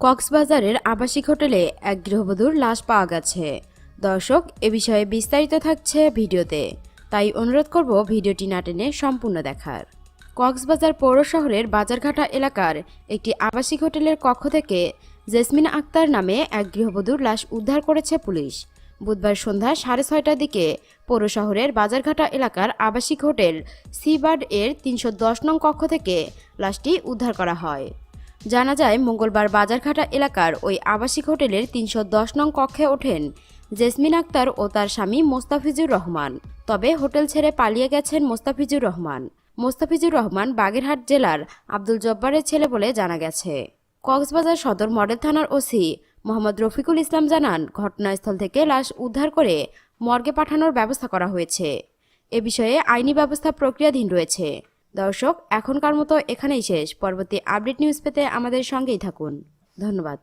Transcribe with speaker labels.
Speaker 1: কক্সবাজারের আবাসিক হোটেলে এক গৃহবধূর লাশ পাওয়া গেছে। দর্শক, এ বিষয়ে বিস্তারিত থাকছে ভিডিওতে। তাই অনুরোধ করব ভিডিওটি না টেনে সম্পূর্ণ দেখার। কক্সবাজার পৌর শহরের বাজারঘাটা এলাকার একটি আবাসিক হোটেলের কক্ষ থেকে জেসমিন আক্তার নামে এক গৃহবধূর লাশ উদ্ধার করেছে পুলিশ। বুধবার সন্ধ্যা সাড়ে ছয়টার দিকে পৌর শহরের বাজারঘাটা এলাকার আবাসিক হোটেল সিবার্ড এর তিনশো দশ নং কক্ষ থেকে লাশটি উদ্ধার করা হয়। জানা যায়, মঙ্গলবার বাজারঘাটা এলাকার ওই আবাসিক হোটেলের তিনশো দশ নং কক্ষে ওঠেন জেসমিন আক্তার ও তার স্বামী মোস্তাফিজুর রহমান। তবে হোটেল ছেড়ে পালিয়ে গেছেন মোস্তাফিজুর রহমান। মোস্তাফিজুর রহমান বাগেরহাট জেলার আব্দুল জব্বারের ছেলে বলে জানা গেছে। কক্সবাজার সদর মডেল থানার ওসি মোহাম্মদ রফিকুল ইসলাম জানান, ঘটনাস্থল থেকে লাশ উদ্ধার করে মর্গে পাঠানোর ব্যবস্থা করা হয়েছে। এ বিষয়ে আইনি ব্যবস্থা প্রক্রিয়াধীন রয়েছে। দর্শক এখনকার মতো এখানেই শেষ। পরবর্তী আপডেট নিউজ পেতে আমাদের সঙ্গেই থাকুন। ধন্যবাদ।